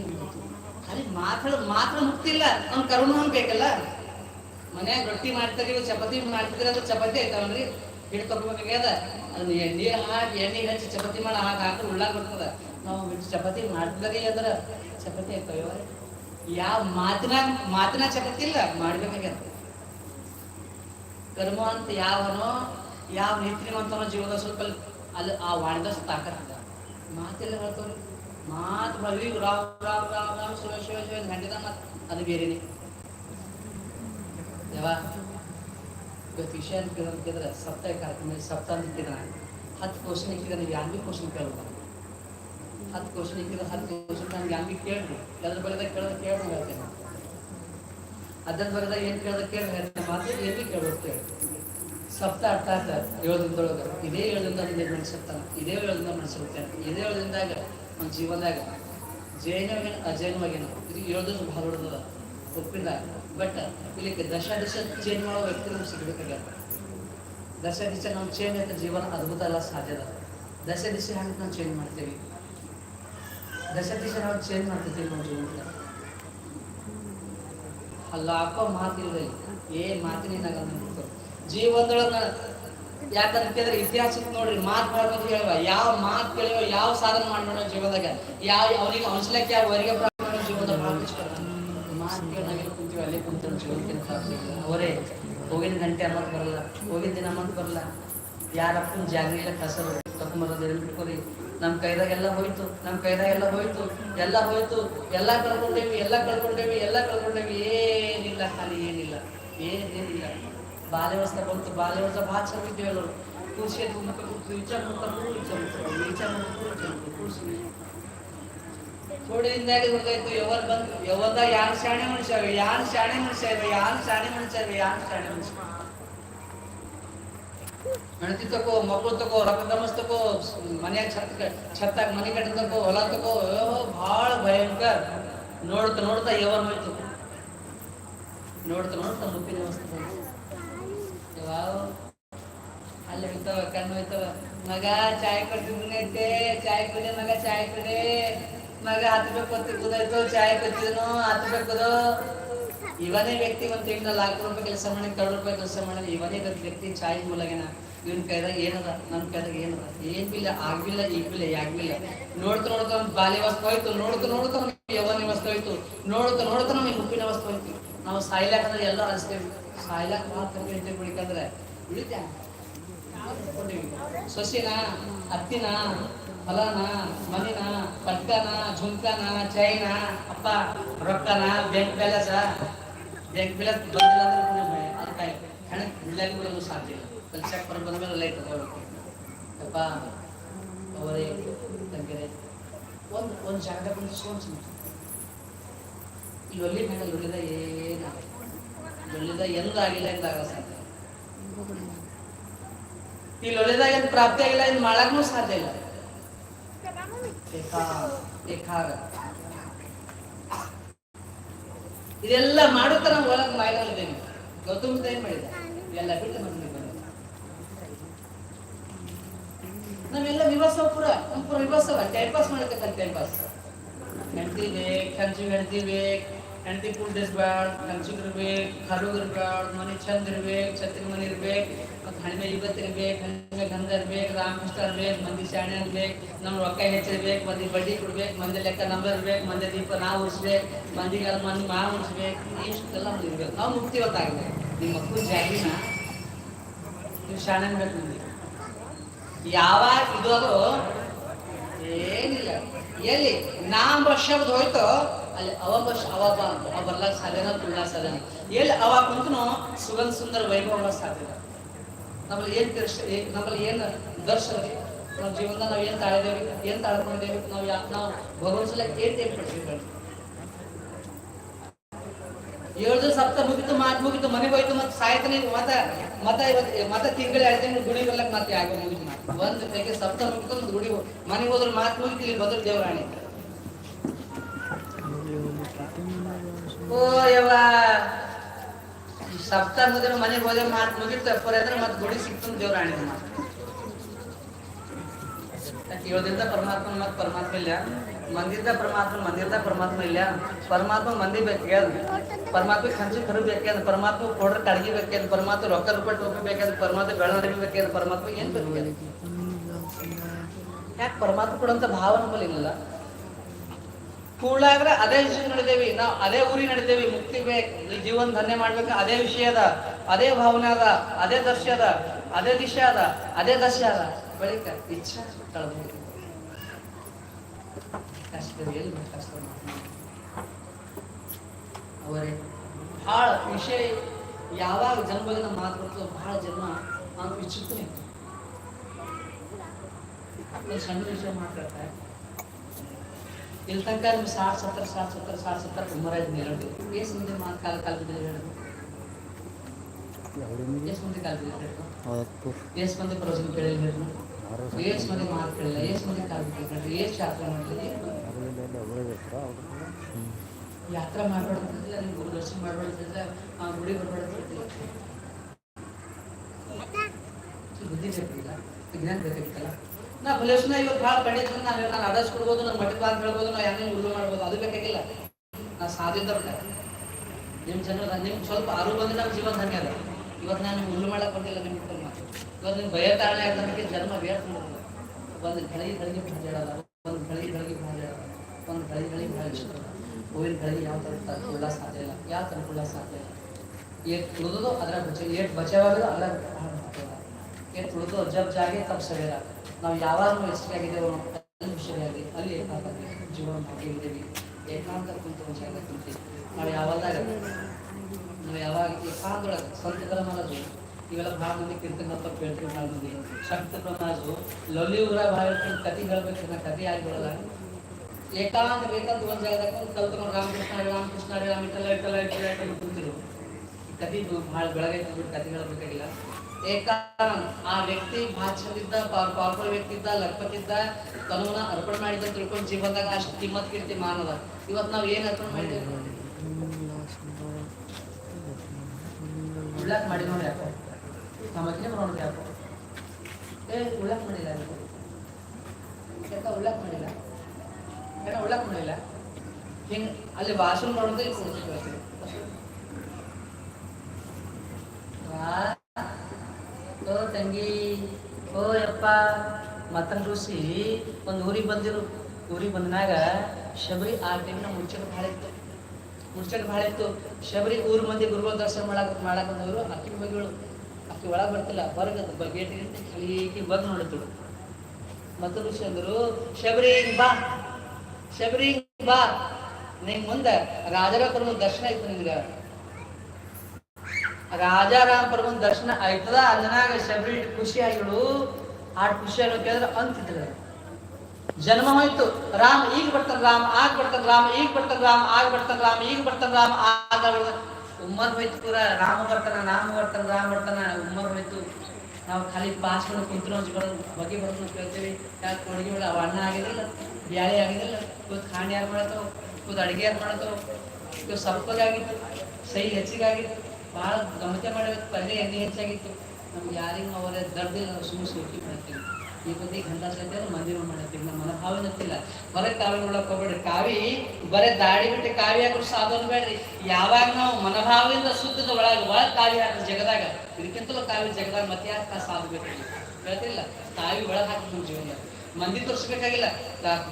ಇರ್ಬೇಕು. ಖಾಲಿ ಮಾತಾಡ ಮಾತ್ರ ಮುಕ್ತಿಲ್ಲ ಅವ್ನ ಕರುಣ ಬೇಕಲ್ಲ. ಮನ್ಯಾಗ ರೊಟ್ಟಿ ಮಾಡ್ತಾರಿ ಚಪಾತಿ ಮಾಡ್ತಿದ್ರೆ ಚಪಾತಿ ಐತಾವನ್ರಿ ಹಿಟ್ಟು ತಗೋಬೇಕಾಗ್ಯದ ಅದನ್ನ ಎಣ್ಣೆ ಹಾಕಿ, ಎಣ್ಣೆ ಹಚ್ಚಿ ಚಪಾತಿ ಮಾಡಿ, ಹಾಕಿ ಹಾಕಿ ಉಳ್ಳಾಗ ಬರ್ತದ. ನಾವು ಚಪಾತಿ ಮಾಡ್ತಿದಾಗೆ ಅಂದ್ರ ಚಪಾತಿ ಐತಾವ ಯಾವ ಮಾತಿನ ಮಾತಿನ ಚಪಾತಿ ಇಲ್ಲ, ಮಾಡ್ಬೇಕಾಗ್ಯದ. ಕರ್ಮ ಅಂತ ಯಾವನೋ, ಯಾವ ನೀತಿವಂತನೋ ಜೀವದ ಸ್ವಲ್ಪ ಅಲ್ಲಿ ಆ ವಾಣಿದಷ್ಟು ತಾಕತ್ತ ಮಾತೆಲ್ಲ ಹೇಳ್ತಾವ್ರಿ. ಮಾತು ಬರೀ ರಾವ್ ರಾವ್ ರಾವ್ ರಾವ್ ಶಿವ ಶಿವ ಶಿವ ಗಂಟಿದ ಮಾತು ಅದು ಬೇರೆನೆ. ಯಾವ ಇವತ್ತು ವಿಷಯ ಅಂತ ಕೇಳಿದ್ರೆ ಸಪ್ತಾಹ ಕಾರ್ಯಕ್ರಮ ಸಪ್ತ ಅಂತ ಇಟ್ಟಿದ್ದಾನೆ ಹತ್ತು ಕ್ವಶನ್ ನೀವು ಯಾರು ಭೀ ಕ್ವಶನ್ ಕೇಳ್ಬೋದು ಹತ್ತು ಕ್ವಶನ್ ಇಕ್ಕಿದ್ರೆ ಹತ್ತು ಕ್ವಶನ್ ನಾನು ಯಾರು ಭೀ ಕೇಳ್ರಿ ಅದ್ರ ಬಗ್ಗೆ ಕೇಳೋದು ಕೇಳೋದು ಹೇಳ್ತೇನೆ. ಅದ್ರ ಬಗ್ಗೆ ಏನು ಕೇಳೋದು ಕೇಳಿ ಹೇಳ್ತೇನೆ. ಮಾತ್ರ ಏನು ಭೀ ಕೇಳೋದು ಕೇಳಿ ಸಪ್ತ ಅರ್ಥ ಅರ್ಥ ಹೇಳೋದ್ರೊಳಗೆ ಇದೇ ಹೇಳೋದ್ರಿಂದ ನಿಮಗೆ ನಿಂಗೆ ಮನಸ್ಸಿರ್ತಾನ ಇದೇ ಹೇಳೋದ್ರಿಂದ ನಡೆಸಿರ್ತೇನೆ ಇದೇ ಹೇಳೋದ್ರಿಂದಾಗ ನಮ್ಮ ಜೀವನದಾಗ ಜೈನವಾಗೇನು ಅಜೈನವಾಗೇನು ಇದು ದಿವಸ ಭಾಳ ಹೊಡೆದ ಒಪ್ಪಿಲ್ಲ ಬಟ್ ಇಲ್ಲಿ ದಶ ದಿಶ ಚೇಂಜ್ ಮಾಡೋ ವ್ಯಕ್ತಿ ನಮ್ಗೆ ಸಿಗ್ಬೇಕಾಗ್ಯದ ದಶ ದಿಶ ನಾವು ಚೇಂಜ್ ಆಯ್ತು, ಜೀವನ ಅದ್ಭುತ ಅಲ್ಲ ಸಾಧ್ಯದ ದಶ ದಿಶೆ ಹಂಗೆ ನಾವು ಚೇಂಜ್ ಮಾಡ್ತೀವಿ. ದಶ ದಿಶ ನಾವು ಚೇಂಜ್ ಮಾಡ್ತಿದ್ದೀವಿ ನಮ್ಮ ಜೀವನದಾಗ ಅಲ್ಲ ಹಾಕೋ ಮಾತಿಲ್ಲ ಏನ್ ಮಾತಿನಿಂದ ಜೀವನದೊಳಗ ಯಾಕಂತ ಕೇಳಿದ್ರೆ ಇತಿಹಾಸಕ್ಕೆ ನೋಡ್ರಿ, ಮಾತು ಮಾಡ್ಬೇಕು ಹೇಳುವ. ಯಾವ ಮಾತು ಕೇಳುವ ಯಾವ ಸಾಧನೆ ಮಾಡೋಣ ಜೀವನದಾಗ, ಯಾವ ಅವನಿಗೆ ಅನ್ಸ್ಲಕ್ಕೆ ಯಾವ ವರಿಗೆ ಪ್ರಾರಂಭ ಜೀವನದ ಕೇಳಿದಾಗ ಕುಂತೀವಿ ಅಲ್ಲೇ ಕುಂತ ಅವರೇ, ಹೋಗಿನ ಗಂಟೆ ಅನ್ನೋದು ಬರಲ್ಲ. ಹೋಗಿನ ದಿನ ಅನ್ನೋದು ಬರಲ್ಲ. ಯಾರಪ್ಪನ ಜಾಗರಿಲ್ಲ ಕಸರು ತಕ್ಕೊಂಬರೋದು ಹೇಳ್ಬಿಟ್ಕೊರಿ ನಮ್ಮ ಕೈದಾಗೆಲ್ಲ ಹೋಯ್ತು. ನಮ್ಮ ಕೈದಾಗೆಲ್ಲ ಹೋಯ್ತು. ಎಲ್ಲ ಹೋಯ್ತು. ಎಲ್ಲ ಕಳ್ಕೊಂಡೇವಿ ಎಲ್ಲ ಕಳ್ಕೊಂಡೇವಿ ಎಲ್ಲ ಕಳ್ಕೊಂಡೇವಿ. ಏನಿಲ್ಲ ಖಾಲಿ ಏನಿಲ್ಲ. ಏನೇನಿಲ್ಲ ಬಾಲ್ಯವಸ್ಥೆ ಬಂತು. ಬಾಲ್ಯವಸ್ಥೆ ಭಾಳ ಚೆನ್ನಾಗಿದ್ದೇವೆ ಎಲ್ಲರೂ. ಎದ್ದು ಮುಖ ಕೂರ್ಸಿ. ವಿಚಾರ ಮಾಡ್ತಾರೆ ವಿಚಾರ ಮಾಡ್ತಾರೆ ವಿಚಾರ ಮಾಡ್ತಾರೆ ಕೂರ್ಸಿ. ಥೋಡಿಯಿಂದಾಗಿ ಗೊತ್ತಾಯ್ತು ಯಾವಾಗ ಬಂತು ಯಾವಾಗ ಯಾರು ಶಾಣೆ ಮನುಷ್ಯ ಯಾರು ಶಾಣೆ ಮನುಷ್ಯ ಇವೆ ಯಾರು ಶಾಣೆ ಮನುಷ್ಯ ಇವೆ ಯಾರು ಶಾಣೆ ಮನುಷ್ಯ ಹೆಂಡತಿ ತಕೋ ಮಕ್ಕಳು ತಕೋ ರೊಕ್ಕ ಗಮಸ್ ತಕೋ ಮನ್ಯಾಗ ಛತ್ ಛತ್ತಾಗ ಮನೆ ಕಟ್ಟ ತಕೋ ಹೊಲ ತಕೋ ಭಾಳ ಭಯಂಕರ ನೋಡ್ತಾ ನೋಡ್ತಾ ಯಾವಾಗ ಹೋಯ್ತು ನೋಡ್ತಾ ನೋಡ್ತಾ ಮುಪ್ಪಿನ ವಸ್ತು ಯಾವ ಅಲ್ಲಿ ಹೋಯ್ತವ ಕಣ್ಣು ಹೋಯ್ತವ ಮಗ ಚಾಯ್ ಕೊಡ್ತಿದ್ನೈತೆ ಚಾಯ್ ಕುಡಿ ಮಗ ಚಾಯ್ ಕುಡಿ ಮಗ ಹತ್ಬೇಕು ಅಂತ ಕೂದಾಯ್ತು ಚಾಯ್ ಕೊಡ್ತಿದ್ನು ಹತ್ಬೇಕದು ಇವನೇ ವ್ಯಕ್ತಿ ಒಂದು ತಿಂಗಳ ನಾಲ್ಕು ರೂಪಾಯಿ ಕೆಲಸ ಮಾಡಿ ಕರೋಡ್ ರೂಪಾಯಿ ಕೆಲಸ ಮಾಡಿ ಇವನೇ ವ್ಯಕ್ತಿ ಚಾಯ್ ಮೂಲಗೇನ? ಇವನ್ ಕೈದಾಗ ಏನದ? ನನ್ ಕೈದಾಗ ಏನದ? ಏನ್ ಬಿಲ್ಲ? ಆಗ್ಬಿಲ್ಲ ಈಗ ಬಿಲ್ಲ ಯಾಗ್ಬಿಲ್ಲ ನೋಡ್ತಾ ನೋಡ್ತಾ ಅವ್ನ ಬಾಲ್ಯ ವಸ್ತು ಹೋಯ್ತು, ನೋಡ್ತಾ ನೋಡ್ತಾ ಅವ್ನಿಗೆ ಯೌವನ ವಸ್ತು ಹೋಯ್ತು. ನೋಡ್ತಾ ನೋಡ್ತಾ ನಮಗೆ ಉಪ್ಪಿನ ವಸ್ತು ಹೋಯ್ತು. ನಾವು ಸಾಯ್ಲಾಕಂದ್ರೆ ಎಲ್ಲ ಅನಿಸ್ತೇವೆ ಸಾಯ್ಲಾಕ ಮಾತ್ರ ಹೇಳ್ತೇವೆ ಕುಡಿಕಂದ್ರೆ ಉಳಿತ್ಯಾ ಸೊಸಿನ ಅತ್ತಿನ ಹೊಲನ, ಮನಿನ ಪಟ್ಕನ ಝುಂಕನ ಚೈನ ಅಪ್ಪ, ರೊಕ್ಕನ ಬ್ಯಾಂಕ್ ಬ್ಯಾಲೆನ್ಸ್ ಬ್ಯಾಂಕ್ ಬ್ಯಾಲೆನ್ಸ್ ಬಂದಿಲ್ಲ ಅದಕ್ಕೆ ಹಣ ಬಿಡ್ಲಾಗಿ ಬರೋದು ಸಾಧ್ಯ ಇಲ್ಲ. ಕಲ್ಸಕ್ಕೆ ಬರೋ ಬಂದ ಮೇಲೆ ಲೈಟ್ ಅಪ್ಪ, ಅವರೇ ತಂಗಿರೆ ಒಂದು ಒಂದು ಜಾಗದಾಗ ಒಂದು ಸೋನ್ಸ್ ಈ ಒಲ್ಲಿ ಮೇಲೆ ಒಳ್ಳಿದ ಏನ ಒಳ್ಳಿದ ಎಂದ ಆಗಿಲ್ಲ ಎಂದಾಗ ಸಾಧ್ಯ ಇಲ್ಲಿ ಒಳ್ಳೆದಾಗ ಏನು ಪ್ರಾಪ್ತಿ ಆಗಿಲ್ಲ ಇನ್ನು ಮಾಡಕ್ಕೂ ಸಾಧ್ಯ ಇಲ್ಲ. ಇದೆಲ್ಲ ಮಾಡುತ್ತಾ ನಮ್ಗೆ ಒಳಗೆ ಬಾಯ್ದಲ್ಲಿದ್ದೇವೆ ಗೌತಮ್ ಏನ್ ಮಾಡಿದ ಎಲ್ಲ ಬಿಟ್ಟು ನಮ್ಗೆ ನಾವೆಲ್ಲ ವಿಭಾಸವ ಪುರ ಪುರ ಪೂರ ಟೈಮ್ ಪಾಸ್ ಮಾಡಬೇಕಂತ ಟೈಮ್ ಪಾಸ್ ಹೆಂಡತಿ ಬೇಕು ಕಂಚಿಗೆ ಹೆಂಡತಿ ಬೇಕು, ಹೆಂಡತಿ ಫುಲ್ ಡ್ರೆಸ್ ಬ್ಯಾಡ ಕಂಚಿಗೆ ಇರ್ಬೇಕು ಕರುಗ್ ಇರ್ಬ್ಯಾಡ ಮನೆ ಚಂದ ಇರ್ಬೇಕು ಛತ್ರಿ ಮನೆ ಇರ್ಬೇಕು ಮತ್ತೆ ಇವತ್ತಿನ ಬೇಕು ಇರ್ಬೇಕು ಗಂಧರ್ ಗಂಧ ರಾಮಕೃಷ್ಣರ್ ರಾಮಕೃಷ್ಣ ಇರ್ಬೇಕು ಮಂದಿ ಶಾಣೆ ಬೇಕು ನಮ್ ರೊಕ್ಕ ಹೆಚ್ಚಿರ್ಬೇಕು ಮಂದಿ ಬಡ್ಡಿ ಕೊಡ್ಬೇಕು, ಮಂದಿ ಲೆಕ್ಕ ನಂಬರ್ ಬೇಕು, ಮಂದಿ ದೀಪ ನಾವು ಉಳಿಸ್ಬೇಕು ಮಂದಿಗೆ ಮಂದಿ ಮಾ ಉಳಿಸ್ಬೇಕು ಇಷ್ಟೆಲ್ಲ ಇರ್ಬೇಕು. ನಾವು ಮುಕ್ತಿ ಹೊತ್ತಾಗಿದೆ ನಿಮ್ಮ ಮಕ್ಕಳು ಜಾಗಿನ ನೀವು ಶಾಣೆ ಬೇಕು ನಿಮಗೆ ಯಾವಾಗ ಇದು ಅದು ಏನಿಲ್ಲ. ಎಲ್ಲಿ? ನಾ ಶಬ್ದ ಹೋಯ್ತು? ಅಲ್ಲಿ ಅವಾಗ ಅವ ಬಾ, ಅವ ಸಾಧ್ಯನ ತುಂಬಾ ಸಾಧ್ಯನ? ಎಲ್ಲಿ ಅವಾಗ ಕುಂತನು, ಸುಗಂಧ ಸುಂದರ ವೈಭವ ಸಾಧ್ಯ ನಮ್ಮಲ್ಲಿ ಏನ್ ದರ್ಶ ನಮ್ಮಲ್ಲಿ ಏನ್ ದರ್ಶನ ಇದೆ? ನಮ್ಮ ಜೀವನ ನಾವು ಏನ್ ತಾಳಿದೇವ್ರಿ ಏನ್ ತಾಳ್ಕೊಂಡಿದ್ದೇವೆ ನಾವು ಯಾ ನಾವು ಭಗವಂತ ಸಲ ಏನ್ ಪಡ್ತೀವಿ ಏಳು ದಿವಸ ಸಪ್ತ ಮುಗಿತು ಮಾತು ಮುಗಿತು, ಮನೆ ಹೋಯ್ತು ಮತ್ತೆ ಸಾಯ್ತಾನೆ ಮತ ಮತ ಇವತ್ತು ಮತ್ತ ತಿಂಗಳ ಎರಡು ತಿಂಗಳು ಗುಡಿ ಬರ್ಲಕ್ ಮತ್ತೆ ಯಾಕೆ ಮುಗಿತು ಒಂದ್ ಬೇಕೆ ಸಪ್ತ ಮುಗಿತು, ಒಂದು ಗುಡಿ ಮನೆಗೆ ಹೋದ್ರೆ ಮಾತು ಮುಗಿತು, ಇಲ್ಲಿ ಬಂದ್ರೆ ದೇವರಾಣಿ. ಓ ಯವ್ವ. ಈ ಸಪ್ತ ಮುಗಿದ್ರೆ ಮನೆಗೆ ಹೋದ್ರೆ ಮಾತು ಮುಗಿತು, ಅಪ್ಪರ ಮತ್ತೆ ಗುಡಿ ಸಿಕ್ತು ದೇವರಾಣಿ ಮಾತು. ಪರಮಾತ್ಮನ ಪರಮಾತ್ಮ ಮತ್ತೆ ಪರಮಾತ್ಮ ಇಲ್ಲ ಮಂದಿರ್ದ ಪರಮಾತ್ಮ ಮಂದಿರ್ದ ಪರಮಾತ್ಮ ಇಲ್ಲ ಪರಮಾತ್ಮ ಮಂದಿ ಬೇಕಾದ ಪರಮಾತ್ಮ ಖಂಚಿ ಕರು ಬೇಕಾದ ಪರಮಾತ್ಮ ಕೊಡ್ರ ಕಡ್ಗಿ ಪರಮಾತ್ಮ ರೊಕ್ಕ ರೂಪಾಯಿ ಟೋಪಿ ಪರಮಾತ್ಮ ಬೆಳವಣಿಗೆ ಬೇಕಾದ ಪರಮಾತ್ಮ ಏನ್ ಬೇಕಾದ ಯಾಕೆ ಪರಮಾತ್ಮ ಕೊಡಂತ ಭಾವ ನಮ್ಮಲ್ಲಿ ಇಲ್ಲ ಕೂಡಾಗ್ರೆ ಅದೇ ವಿಷಯ ನಡೆದೇವಿ ನಾವು ಅದೇ ಊರಿ ನಡೆದೇವಿ ಮುಕ್ತಿ ಬೇಕು ಈ ಜೀವನ ಧನ್ಯ ಮಾಡ್ಬೇಕು. ಅದೇ ವಿಷಯ ಅದ, ಅದೇ ಭಾವನೆ ಅದ, ಅದೇ ದರ್ಶ ಅದ, ಅದೇ ದಿಶೆ ಅದ, ಅದೇ ದಶ ಅದ. ಬಳಿಕ ಇಚ್ಛಾ ಅವರೇ ಬಹಳ ವಿಷಯ, ಯಾವಾಗ ಜನ್ಮದ ಮಾತು ಬರ್ತದೋ ಬಹಳ ಜನ್ಮ ನಾನು ವಿಚಿತ್ರ ಸಣ್ಣ ವಿಷಯ ಮಾತಾಡ್ತಾರೆ ಇಲ್ಲಿ ತನಕ ನಿಮ್ಗೆ ಸಾಟ್ ಸತ್ತರ ಸಾಟ್ ಸತ್ತರ ಸಾಟ್ ಸತ್ತರ ಕುಮಾರಾಜ್ ಹೇಳೋದು ಎಷ್ಟು ಮಂದಿ ಮಾತು ಕಾಲ ಕಾಲ ಬಿದ್ದಿಲ್ಲ ಹೇಳೋದು ಎಷ್ಟು ಮಂದಿ ಕಾಲ ಬಿದ್ದಿಲ್ಲ ಹೇಳೋದು ಎಷ್ಟು ಮಂದಿ ಪ್ರವಚನ ಕೇಳಿಲ್ಲ ಹೇಳೋದು ಎಷ್ಟು ಮಂದಿ ಮಾತು ಕೇಳಿಲ್ಲ ಎಷ್ಟು ಮಂದಿ ಕಾಲ ಬಿದ್ದಿಲ್ಲ ಎಷ್ಟು ಶಾಸ್ತ್ರ ಮಾಡಿಲ್ಲ ಯಾತ್ರಾ ಮಾಡ್ಬಾರ್ದಿಲ್ಲ ನೀವು ಗುರು ದರ್ಶನ ಮಾಡ್ಬಾರ್ದಿಲ್ಲ ಆ ಗುಡಿ ಬರ್ಬಾರ್ದಿಲ್ಲ ಬುದ್ಧಿ ಬೇಕಿಲ್ಲ ವಿಜ್ಞಾನ ಬೇಕಾಗಿತ್ತಲ್ಲ ನಾ ಫಲೇಶ್ನ ಇವತ್ತು ಭಾಳ ಪಂಡಿತ ನಾನು ನಾನು ಅಡಸ್ ಕೊಡ್ಬೋದು, ನಾನು ಮಠದ ಅಂತ ಹೇಳ್ಬೋದು ನಾ ಯಾರನ್ನೇ ಉಳಿದು ಮಾಡ್ಬೋದು, ಅದು ಬೇಕಾಗಿಲ್ಲ. ನಾ ಸಾಧಿದ್ದ ಬೇಕಾಗ ನಿಮ್ಮ ಜನರ ನಿಮ್ಗೆ ಸ್ವಲ್ಪ ಅರು ಬಂದ್ರೆ ನಮ್ಮ ಜೀವನ ಧನ್ಯ ಅದ. ಇವತ್ತು ನಾನು ಹುಲ್ಲು ಮಾಡಕ್ಕೆ ಬಂದಿಲ್ಲ ನಿಮ್ಮ ಮಾತು ಇವತ್ತು ನಿಮ್ಮ ಭಯ ಕಾರಣ ಯಾಕಂದ್ರೆ ಜನ್ಮ ವ್ಯರ್ಥ ಮಾಡೋದು ಒಂದು ಬೆಳಗ್ಗೆ ಬೆಳಗ್ಗೆ ಭಾಜಾಡಲ್ಲ ಒಂದು ಬೆಳಗ್ಗೆ ಬೆಳಗ್ಗೆ ಭಾಜಾಡಲ್ಲ ಒಂದು ಬೆಳಗ್ಗೆ ಗಳಿಗೆ ಭಾಜಿಸ್ತದ ಹೂವಿನ ಬೆಳಗ್ಗೆ ಯಾವ ಥರ ಕುಳ್ಳ ಸಾಧ್ಯ ಇಲ್ಲ. ಯಾವ ಥರ ಕುಳ್ಳ ಸಾಧ್ಯ ಇಲ್ಲ. ಏಟ್ ತುಳಿದು ಅದರ ಬಚ, ಏಟ್ ಬಚಾವಾಗಲು ಅಲ್ಲ ಏಟ್ ತುಳಿದು ಜಬ್ ಜಾಗೆ ತಪ್ಪು ಸರಿಯಲ್ಲ ನಾವು ಯಾವಾಗಲೂ ಎಷ್ಟಾಗಿದ್ದೇವೋ ಅಲ್ಲಿ ವಿಷಯವಾಗಿ ಅಲ್ಲಿ ಏಕಾಂತವಾಗಿ ಜೀವನ ಭಾಗಿದ್ದೀವಿ ಏಕಾಂತ ಕುಂತ ಜಾಗ ಕುಂತೀವಿ ನಾವು ಯಾವಾಗ ನಾವು ಯಾವಾಗ ಏಕಾಂತೊಳಗೆ ಸಂತಗಳ ಮನದು ಇವೆಲ್ಲ ಭಾಳ ಮಂದಿ ಕೇಳ್ತೀವಿ ಭಾಳ ಮಂದಿ ಲಲಿ ಪ್ರಮಾಜು ಲಲಿಯುಗ್ರ ಭಾಳ ಕತಿ ಹೇಳ್ಬೇಕು ನಾ ಕತಿ ಆಗಿಬಿಡಲ್ಲ ಏಕಾಂತ ಬೇಕಂತ ಒಂದು ಜಾಗದಾಗ ಕಲ್ತ್ಕೊಂಡು ರಾಮಕೃಷ್ಣ ರಾಮಕೃಷ್ಣ ರಾಮ ಇಟ್ಟಲ್ಲ ಇಟ್ಟಲ್ಲ ಇಟ್ಟಲ್ಲ ಇಟ್ಟಲ್ಲ ಕುಂತಿರು ಕತಿ ಭಾಳ ಬೆಳಗ್ಗೆ ಕತಿ ಹೇಳಬೇಕಾಗಿಲ್ಲ ಏಕಾಂತ ಆ ವ್ಯಕ್ತಿ ಭಾಳ ಚಂದಿದ್ದ ಪಾಪರ್ ವ್ಯಕ್ತಿ ಇದ್ದ ಲಕ್ಪತಿದ್ದ ತನುವನ್ನ ಅರ್ಪಣೆ ಮಾಡಿದ್ದ ತಿಳ್ಕೊಂಡು ಜೀವನದಾಗ ಅಷ್ಟು ಕಿಮ್ಮತ್ ಕೀರ್ತಿ ಮಾನದ. ಇವತ್ತು ನಾವು ಏನು ಅರ್ಪಣೆ ಮಾಡಿದ್ದೇವೆ ಉಳ್ಳಾಕ್ ಮಾಡಿ ನೋಡಿ ಯಾಕೋ. ಯಾಕೋ. ಏ ಮಾಡಿಲ್ಲ ಯಾಕೋ. ಉಳ್ಳಾಕ್ ಮಾಡಿಲ್ಲ? ಯಾಕ ಉಳ್ಳಾಕ್ ಮಾಡಿಲ್ಲ? ಹಿಂಗ್ ಅಲ್ಲಿ ಭಾಷಣ ನೋಡೋದು ಇಲ್ಲಿ ಓ ತಂಗಿ, ಓ ಯಪ್ಪ ಮತ್ತನ್ ಋಷಿ ಒಂದು ಊರಿಗೆ ಬಂದಿರು. ಊರಿಗೆ ಬಂದಾಗ ಶಬರಿ ಆ ಟೈಮ್ನ ಮುಚ್ಚಲು ಭಾಳ ಇತ್ತು. ಮುಚ್ಚಲು ಭಾಳ ಇತ್ತು. ಶಬರಿ ಊರ್ ಮಂದಿ ಗುರುಗಳ ದರ್ಶನ ಮಾಡಕ್ ಮಾಡಕ್ ಬಂದವರು ಅಕ್ಕಿ ಮಗಳು ಅಕ್ಕಿ ಒಳಗೆ ಬರ್ತಿಲ್ಲ, ಹೊರಗೆ ಗೇಟಿಗಿಂತ ಕಲೀಕಿ ಬಗ್ ನೋಡುತ್ತಳು ಮತ್ತನ್ ಋಷಿ ಅಂದರು, ಶಬರಿ ಬಾ ಶಬರಿ ಬಾ. ನಿಂಗೆ ಮುಂದೆ ರಾಜರ ದರ್ಶನ ಆಯ್ತು ನಿನ್ಗ ರಾಜಾರಾಮ್ ಪ್ರಭುನ ದರ್ಶನ ಆಯ್ತದ ಅದನ್ನಾಗ ಶಬರಿ ಖುಷಿ ಆಗಿಳು ಆ ಖುಷಿ ಆಗೋ ಕೇಳಿದ್ರೆ ಅಂತಿದ್ರು ಜನ್ಮ ಹೋಯ್ತು. ರಾಮ ಈಗ ಬರ್ತಾನ, ರಾಮ ಆಗ ಬರ್ತಾನ, ರಾಮ ಈಗ ಬರ್ತಾನ, ರಾಮ ಆಗ ಬರ್ತಾನ, ರಾಮ ಈಗ ಬರ್ತಾನ, ರಾಮ ಆಗ ಉಮ್ಮರ್ ಹೋಯ್ತು ಪೂರ, ರಾಮ ಬರ್ತಾನ ರಾಮ ಬರ್ತಾನ ರಾಮ ಬರ್ತಾನ, ಉಮ್ಮರ್ ಹೋಯ್ತು. ನಾವು ಖಾಲಿ ಪಾಸ್ ಮಾಡಿ ಕುಂತ್ರು ಅಂತ ಬರೋದು, ಬಗ್ಗೆ ಬರೋದು ಕೇಳ್ತೀವಿ. ಯಾಕೆ ಕೊಡುಗೆ ಒಳ ಅವ ಅನ್ನ ಆಗಿದಿಲ್ಲ ಬ್ಯಾಳೆ ಆಗಿದಿಲ್ಲ ಇವತ್ತು ಖಾಣಿ ಯಾರು ಮಾಡತ್ತೋ? ಇವತ್ತು ಅಡುಗೆ ಯಾರು ಮಾಡತ್ತೋ? ಇವತ್ತು ಸಪ್ಪಗಾಗಿತ್ತು ಸೈ ಹೆಚ್ಚಿಗಾಗಿತ್ತು. ಭಾಳ ಗಮನಿಕೆ ಮಾಡಬೇಕು ಪಲ್ಯ ಎಣ್ಣೆ ಹೆಚ್ಚಾಗಿತ್ತು. ನಮ್ಗೆ ಯಾರಿಗೂ ಅವರ ದರ್ದ ಸುಮ್ಮನೆ ಸೋಕಿ ಮಾಡ್ತೀವಿ. ಈ ಬದಿ ಅಂದ್ರೆ ಮಂದಿರ ಮಾಡತ್ತೀವಿ ನಮ್ಮ ಮನೋಭಾವ ನತ್ತಿಲ್ಲ ಹೊರಗೆ ಕಾವಿ ನೋಡಕ್ ಹೋಗ್ಬೇಡ್ರಿ. ಕಾವಿ, ಬರೇ ದಾಡಿ ಬಿಟ್ಟು ಕಾವಿ ಹಾಕೋರು ಸಾಧನ ಬೇಡ್ರಿ. ಯಾವಾಗ ನಾವು ಮನೋಭಾವದಿಂದ ಸುದ್ದದ ಒಳಗೆ ಒಳಗೆ ಕಾವಿ ಹಾಕಿ ಜಗದಾಗ, ಇದಕ್ಕಿಂತಲೂ ಕಾವಿ ಜಗದಾಗ ಮತ್ತೆ ಯಾಕೆ ಸಾಧಬೇಕು ಹೇಳ್ತಿಲ್ಲ ಕಾವಿ ಒಳಗೆ ಹಾಕಿ ಜೀವನ. ಮಂದಿ ತೋರಿಸ್ಬೇಕಾಗಿಲ್ಲ.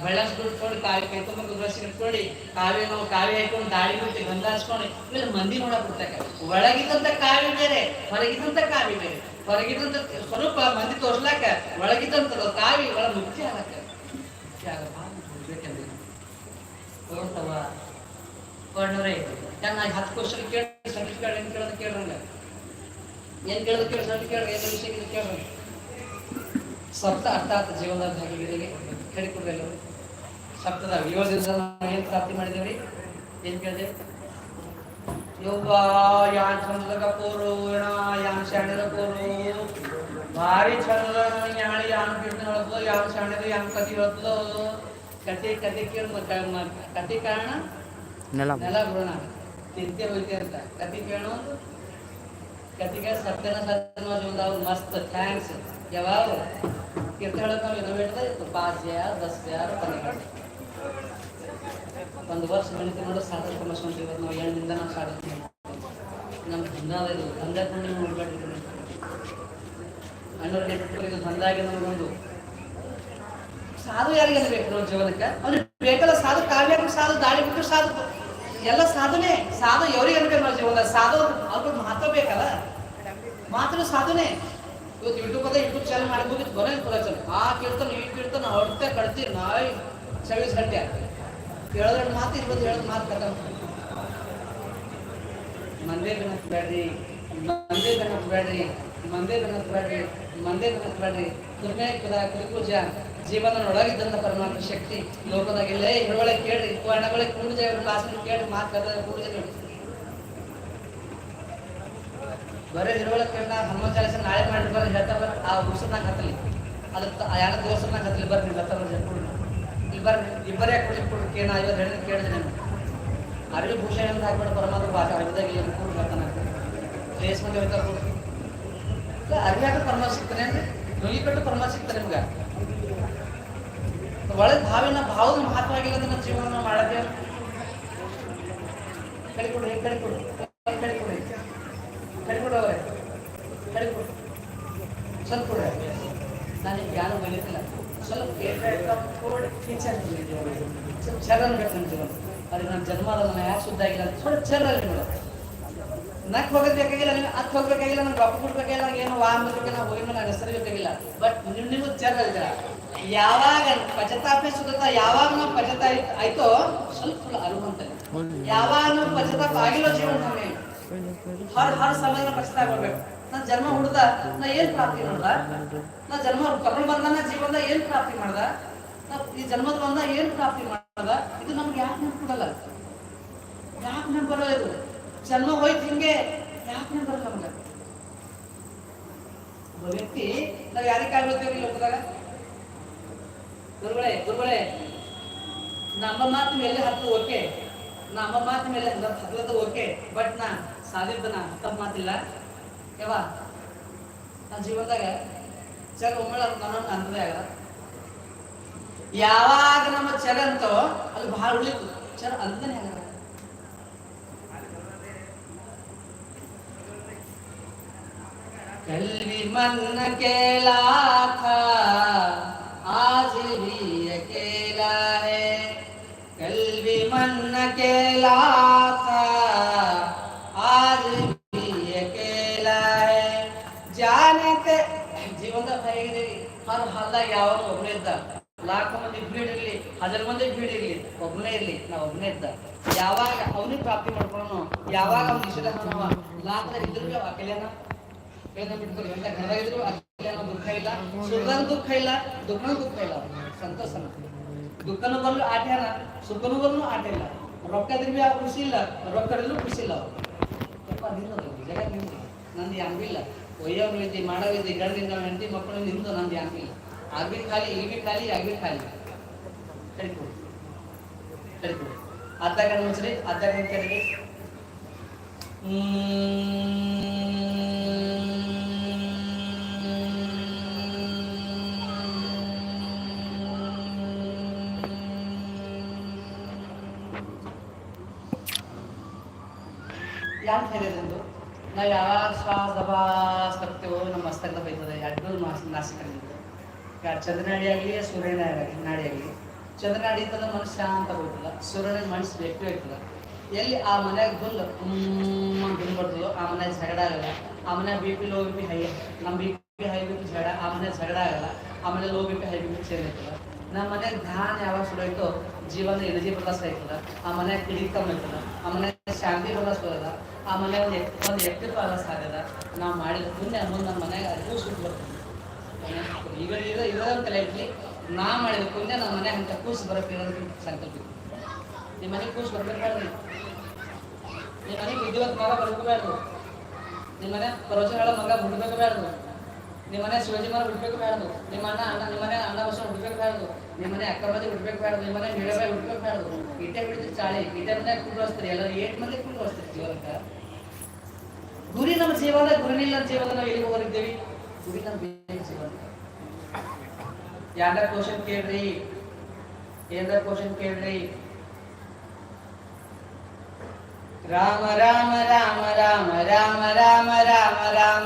ಬೆಳ್ಳಸ್ ಬಿಟ್ಕೊಂಡು ಕಾವಿ ಕೈ ತುಂಬ ಗುದ್ರಸಿ ಇಟ್ಕೊಂಡು ಕಾವಿ ನಾವು ಕಾವಿ ಹಾಕೊಂಡು ದಾಳಿ ಬಿಟ್ಟು ಗಂಧ ಹಚ್ಕೊಂಡು ಇವೆಲ್ಲ ಮಂದಿ ನೋಡಕ್ ಬಿಡ್ತಾಕ ಒಳಗಿದಂತ ಕಾವಿ ಬೇರೆ ಹೊರಗಿದಂತ ಕಾವಿ ಬೇರೆ. ಹೊರಗಿದಂತ ಸ್ವರೂಪ ಮಂದಿ ತೋರ್ಸ್ಲಾಕ ಒಳಗಿದಂತ ಕಾವಿ ಒಳ ಮುಕ್ತಿ ಆಗಕ್ಕ ಮುಕ್ತಿ ಆಗಪ್ಪ ತೋರ್ತವ ಕೊಂಡ್ರೆ ಚೆನ್ನಾಗಿ ಹತ್ತು ಕ್ವಶನ್ ಕೇಳಿ, ಸರ್ಟಿಫಿಕೇಟ್ ಏನು ಕೇಳೋದು ಕೇಳ್ರಂಗ ಏನ್ ಕೇಳೋದು ಕೇಳಿ, ಸರ್ಟಿಫಿಕೇಟ್ ಏನು ವಿಷಯ ಕೇಳ್ರಂಗ ಸಪ್ತ ಅರ್ಥಾತ್ ಜೀವನದ ಭಾಗಿಗಳಿಗೆ ಹೇಳಿಕೊಡ್ರಿ ಎಲ್ಲರೂ ಸಪ್ತದ ಏಳು ದಿವಸ ಏನು ಪ್ರಾಪ್ತಿ ಮಾಡಿದೇವ್ರಿ ಏನು ಕೇಳಿದೆ? ಯಾನ್ ಚಂದಗ ಪೋರು ಏನ ಯಾನ್ ಶಾಣ್ಯದ ಪೂರ್ಣ ಭಾರಿ ಚಂದ ಯಾಣಿ ಯಾನ್ ಕೀರ್ತನೆ ಹೇಳ್ತದೋ ಯಾನ್ ಶಾಣ್ಯದ ಯಾನ್ ಕತಿ ಹೇಳ್ತದೋ. ಕತಿ ಕತಿ ಕೇಳ ಕತಿ ಕಾರಣ ನೆಲ. ನೆಲ ಗುಣ ತಿಂತೆ ಹೋಯ್ತೆ ಅಂತ ಕತಿ ಕೇಳೋದು ಕತಿಗೆ ಸತ್ಯನ ಸತ್ಯನ ಮಸ್ತ್ ಥ್ಯಾಂಕ್ಸ್ ಯಾವಾಗ? ಕೀರ್ತನೆ ಹೇಳಕ್ ನಾವು ಇನೋವೇಟ್ ಇತ್ತು. ಪಾಸ್ ಯಾರು ದಸ್ ಯಾರು ಒಂದು ವರ್ಷ ಗಣಿತ ನೋಡೋ, ಸಾಧಕ ಪ್ರಮೋಷನ್ ಇವತ್ತು ನಾವು ನಾವು ಸಾಧನೆ ನಮ್ಮ ದಂಧ ಇದು. ದಂಧ ಕೊಂಡು ನೀವು ಇದು. ದಂಧ ನಮಗೊಂದು ಸಾಧು ಯಾರಿಗೆ ಬೇಕು ನಮ್ಮ ಜೀವನಕ್ಕೆ? ಅಂದ್ರೆ ಬೇಕಲ್ಲ ಸಾಧು ಕಾವ್ಯ, ಸಾಧು ದಾಳಿ ಬಿಟ್ಟು ಸಾಧು. ಎಲ್ಲ ಸಾಧನೆ. ಸಾಧು ಎವ್ರಿಗೆ ಅನ್ಬೇಕು ನಮ್ಮ ಜೀವನ ಸಾಧು ಅವ್ರಿಗೆ ಮಹತ್ವ ಬೇಕಲ್ಲ? ಮಾತ್ರ ಸಾಧನೆ. ಇವತ್ತು ಯೂಟ್ಯೂಬ್ ಅದ ಯೂಟ್ಯೂಬ್ ಚಾನಲ್ ಮಾಡ್ಬೋದಿತ್ತು ಬರೋ ಚಾನಲ್ ಆ ಕೀರ್ತನ, ಈ ಕೀರ್ತನ ಹೊಟ್ಟೆ ಕಡ್ತೀರಿ ನಾಯಿ ಸವಿಸ್ ಗಂಟೆ ಹೇಳೋದ್ರ ಮಾತು ಇರ್ಬೋದು, ಹೇಳೋದ್ ಮಾತು ಕಥ. ಮಂದೇ ಬೆನ್ನತ್ ಬೇಡ್ರಿ ಮಂದೇ ಬೆನ್ನತ್ ಬೇಡ್ರಿ ಮಂದೇ ಬೆನ್ನತ್ ಬೇಡ್ರಿ ಮಂದೇ ಬೆನ್ನತ್ ಬೇಡ್ರಿ ಕುರ್ಮೆ ಕುದ ಕುರಿಪೂಜ ಜೀವನದೊಳಗಿದ್ದಂಥ ಪರಮಾತ್ಮ ಶಕ್ತಿ ಲೋಕದಾಗಿಲ್ಲ ಹೇಳೊಳಗೆ ಕೇಳ್ರಿ ವರ್ಣಗಳಿಗೆ ಕೂಡಿದ ಕ್ಲಾಸ್ ಕೇಳಿ ಮಾತು ಕದ ಕೂಡಿದ ಬರೀ ಇರುವಳೆ ಕೇಳ ಹನುಮಾನ್ ಚಾಲಿಸ ನಾಳೆ ಮಾಡಿ ಬರ್ರಿ ಹೇಳ್ತಾ ಬರ್ರಿ ಆ ಉಸಿರ್ನಾಗ ಹತ್ತಲಿ. ಅದಕ್ಕೆ ಯಾರ ದೋಸರ್ನಾಗ ಹತ್ತಲಿ ಬರ್ರಿ ನೀವು ಬರ್ತಾ ಬರ್ರಿ ಇಲ್ಲಿ ಬರ್ರಿ, ಇಬ್ಬರೇ ಕೊಡಿ ಕೊಡ್ರಿ. ಕೇಳ ಐವತ್ತು ಕೇಳಿದೆ ನಾನು. ಅರಿವಿ ಭೂಷಣ ಅಂತ ಹಾಕ್ಬಿಟ್ಟು ಪರಮಾತ್ಮ ಭಾಷೆ ಅರಿವಿದಾಗ ಏನು ಕೂಡ ಬರ್ತಾನೆ ಪ್ಲೇಸ್ ಮಂದಿ ಹೋಗ್ತಾರೆ ಕೊಡ್ರಿ. ಅರಿವಿ ಹಾಕಿ ಪರಮಾತ್ಮ ಸಿಗ್ತಾನೆ ಅಂದ್ರೆ ನುಯ್ಯಿ ಕಟ್ಟು ಸಿಗ್ತಾನೆ ನಿಮ್ಗೆ. ಒಳಗೆ ಭಾವಿನ ಭಾವದ ಮಹತ್ವ ಆಗಿಲ್ಲ ನಮ್ಮ ಜೀವನ ಕಡೆ ಕಡೆ ಕೊಡ್ರಿ. ಕಡೆ ಕೊಡ್ರಿ. ಕಡೆ ಕೊಡವ್ರೆ ಕಡೆ ಕೊಡ್ರಿ ಸ್ವಲ್ಪ ಕೊಡ್ರಿ ನನಗೆ ಯಾರು ಬೈಲಿಕ್ಕಿಲ್ಲ ಸ್ವಲ್ಪ ಟೀಚರ್ ಸ್ವಲ್ಪ ಚರನ್ ಬೇಕು ನನ್ನ ಜೀವನ ಅದು ನನ್ನ ಅಲ್ಲ ನಾನು ಶುದ್ಧ ಆಗಿಲ್ಲ ಅಂತ ಸ್ವಲ್ಪ ಚರಲ್ಲಿ ಮೇಡಮ್ ನಕ್ ಹೋಗೋದ್ ಬೇಕಾಗಿಲ್ಲ ನೀವು ಹತ್ತು ಹೋಗ್ಬೇಕಾಗಿಲ್ಲ ನಂಗೆ ರೊಕ್ಕ ಕೊಡ್ಬೇಕಾಗಿಲ್ಲ ಏನು ವಾಹನ ಬೇಕಾಗಿಲ್ಲ ನಾವು ಹೋಗಿ ನನ್ನ ಹೆಸರು ಬೇಕಾಗಿಲ್ಲ ಬಟ್ ನಿಮ್ ನಿಮ್ಗೆ ಚರ ಯಾವಾಗ ಪಚತಾಪೆ ಸುತ್ತ ಯಾವಾಗ ನಾವು ಪಚತ ಆಯ್ತೋ ಸ್ವಲ್ಪ ಅರುವಂತ ಯಾವಾಗ ನಾವು ಪಚತಾಪ ಆಗಿಲ್ಲ ಜೀವನ ನಮಗೆ ಹರ ಹರ ಸಮಯ ಪಚತಾಪ ಬರ್ಬೇಕು ನನ್ನ ಜನ್ಮ ಹುಡ್ದ, ನಾ ಏನ್ ಪ್ರಾಪ್ತಿ ಮಾಡ್ದ ನಾ ಜನ್ಮ ಕರ್ಕೊಂಡು ಬಂದ ನಾ ಜೀವನದ ಏನ್ ಪ್ರಾಪ್ತಿ ಮಾಡ್ದ? ನಾ ಈ ಜನ್ಮದ ಬಂದ ಏನ್ ಪ್ರಾಪ್ತಿ ಮಾಡ್ದ? ಇದು ನಮ್ಗೆ ಯಾಕೆ ನೆನ್ಪಿಡಲ್ಲ ಯಾಕೆ ನೆನ್ಪಲ್ಲ ಇದು? ಜನ್ಮ ಹೋಯ್ತು ಹಿಂಗೆ, ಯಾಕೆ ನೆನ್ಪಲ್ಲ ನಮ್ಗೆ? ಒಬ್ಬ ವ್ಯಕ್ತಿ, ನಾವು ಯಾರಿಗೆ ಕಾಯ್ಬೇಕೇವ್ರಿ ಲೋಕದಾಗ? ಗುರುಗಳೇ ಗುರುಗಳೇ ನಮ್ಮ ಮಾತು ಮೇಲೆ ಹತ್ತು, ಓಕೆ. ನಮ್ಮ ಮಾತು ಮೇಲೆ ಹತ್ತಲದು ಓಕೆ. ಬಟ್ ನಾ ಸಾವಿರದ ನಾ ತಮ್ಮ ಮಾತಿಲ್ಲ. ಯಾವ ಆ ಜೀವನದಾಗ ಚಲ ಉಮ್ಮಳ ಅಂತದೇ ಯಾವಾಗ ನಮ್ಮ ಚಲಂತೋ ಅಂತೋ ಅಲ್ಲಿ ಬಹಳ ಉಳಿತು. ಚರ ಅಂತಾನೆ ಆಗಲ್ಲ. ಕಲ್ವಿ ಮನ್ನ ಕೇಳಾಥ ಹರ್ ಯಾವಾಗ ಒಬ್ಬನೇ ಇದ್ದ? ಲಾಖ ಮಂದಿ ಭೀಡ್ ಇರಲಿ ಹಜಾರ್ ಮಂದಿ ಭೀಡ್ ಇರಲಿ ಒಬ್ಬನೇ ಇರ್ಲಿ, ನಾ ಒಬ್ಬನೇ ಇದ್ದ. ಯಾವಾಗ ಅವನಿಗೆ ಪ್ರಾಪ್ತಿ ಮಾಡ್ಕೊಳ್ಳೋನು ಯಾವಾಗ ಅವ್ನು ಮಾಡವ ಲಾಖದಾಗ ಇದ್ರು ಅಕೆಲೇನ ವೇದ ಬಿಡ್ತಾರೆ ಎಂತ ದುಃಖ ಇಲ್ಲ. ಸುಖನ ದುಃಖ ಇಲ್ಲ, ದುಃಖನ ದುಃಖ ಇಲ್ಲ, ಸಂತೋಷನ. ದುಃಖನೂ ಬರಲು ಆಟ್ಯಾನ ಸುಖನೂ ಬರಲು ಆಟ ಇಲ್ಲ. ರೊಕ್ಕದ್ರಿ ಬಿ ಆ ಖುಷಿ ಇಲ್ಲ, ರೊಕ್ಕ ಇದ್ರೂ ಖುಷಿ ಇಲ್ಲ ಅವ್ರು. ಯಪ್ಪ ನಂದು ನಂದು ವೈರವ್ರ ವಿದ್ಯೆ ಮಾಡೋ ವಿದ್ಯೆ ಎರಡರಿಂದ ಹೆಂಡತಿ ಮಕ್ಕಳು ನಿಮ್ದು ನಂದು ಇಲ್ಲ ಆಗ್ಬೇಕು ಖಾಲಿ, ಈಗ ಖಾಲಿ ಆಗ್ಬೇಕು ಖಾಲಿ. ಕಡಿಕೊಡಿ ಅರ್ಧ ಕಣ್ಣು ಮುಚ್ಚ್ರಿ ಅರ್ಧ ಕಣ್ಣು ಕಡೆಗೆ ಯಾಕೆ ಹೇಳಿದ್ರು ನಾವು ಯಾವಾಗ ಶ್ವಾಸ ದಬಾಸ್ ಬರ್ತೇವೋ ನಮ್ಮ ಮಸ್ತಕದ ಬೈತದೆ. ಎರಡು ಮಾಸ ನಾಸಿಕರಿಂದ ಯಾರು ಚಂದ್ರನಾಡಿ ಆಗಲಿ ಸೂರ್ಯನಾಡಿ ನಾಡಿ ಆಗಲಿ. ಚಂದ್ರನಾಡಿ ಇತ್ತಂದ್ರೆ ಮನಸ್ಸು ಶಾಂತ ಹೋಗ್ತದ ಸೂರ್ಯನ ಮನಸ್ಸು ಬೇಕು ಇರ್ತದ. ಎಲ್ಲಿ ಆ ಮನ್ಯಾಗ ಬಂದು ತುಂಬ ಬರ್ತದೋ, ಆ ಮನೆ ಜಗಳ ಆಗಲ್ಲ. ಆ ಮನೆ B P, low B P, high ನಮ್ಮ B P, high B P ಜಗಳ ಆ ಮನೆ ಜಗಳ ಆಗಲ್ಲ. ಆ ಮನೆ low B P, high B P change ಆಯ್ತದ ನಮ್ಮ ಮನ್ಯಾಗ ಧ್ಯಾನ ಯಾವಾಗ ಶುರು ಆಯ್ತೋ, ಜೀವನ ಎನರ್ಜಿ ಪ್ರಕಾಶ ಆಯ್ತದ. ಆ ಮನ್ಯಾಗ ಕಿಡಿ ಕಮ್ಮಿ ಆ ಮನೆಯಾಗ ಶಾಂತಿ ಪ್ರಕಾಶ ಬರ್ತದ ಆ ಮನ್ಯಾಗ ಒಂದು ಒಂದು ಎಕ್ಟರ್ ಆಗ ಆಗದ ನಾವು ಮಾಡಿದ ಪುಣ್ಯ ಮುಂದೆ ನಮ್ಮ ಮನೆಗೆ ಅದು ಸುಟ್ಟು ಬರ್ತದೆ ಈಗ ಇರೋ ಇರೋದಂತ ಲೈಟ್ಲಿ ನಾ ಮಾಡಿದ ಪುಣ್ಯ ನಮ್ಮ ಮನೆ ಅಂತ ಕೂಸು ಬರಕ್ಕೆ ಸಂಕಲ್ಪ. ನಿಮ್ಮ ಮನೆಗೆ ಕೂಸು ಬರ್ಬೇಕಾದ್ರೆ ನಿಮ್ಮ ಮನೆಗೆ ವಿದ್ಯುತ್ ಮಗ ಬರ್ಕೋಬಾರ್ದು ನಿಮ್ಮ ಮನೆ ಪ್ರವಚನಗಳ ಮಗ ಬಿಡ್ಬೇಕು ಬೇಡ್ದು. ನಿಮ್ಮ ಮನೆ ಶಿವಾಜಿ ಮರ ಬಿಡ್ಬೇಕು ಬೇಡ್ದು ನಿಮ್ಮ ಅಣ್ಣ ಅಣ್ಣ ನಿಮ್ಮ ಮನೆ ಅಣ್ಣ ಬಸ ಬಿಡ್ಬೇಕು ಬೇಡ್ದು ನಿಮ್ಮ ಮನೆ ಅಕ್ಕ ಬದಿ ಬಿಡ್ಬೇಕು ಬೇಡ್ದು ನಿಮ್ಮ ಮನೆ ನೀಡಬಾಯಿ ಬಿಡ್ಬೇಕು ಬೇಡ್ದು ಇಟ್ಟೆ ಬಿಡ್ತೀರಿ ಚಾಳಿ ಇಟ್ಟೆ ಮನೆ ಕುಂಡ್ರಸ್ತೀರಿ ಎಲ್ಲ ಏಟ್ ಮಂದಿ ಕುಂಡ್ರಸ್ತೀರಿ ಜೀವನಕ್ಕೆ ಗುರಿ ನಮ್ಮ ಜೀವನ ಗುರಿ ಇಲ್ಲ ಜೀವನ ನಾವು ಎಲ್ಲಿಗೆ ಹೋಗಿದ್ದೇವೆ ಗುರಿ ನಮ್ಮ ಬೇರೆ ಜೀವನ ಯಾರ ಕ್ವಶನ್ ಕೇಳ್ರಿ ಏನಾರ ಕ್ವಶನ್ ಕೇಳ್ರಿ ರಾಮ ರಾಮ ರಾಮ ರಾಮ ರಾಮ ರಾಮ ರಾಮ ರಾಮ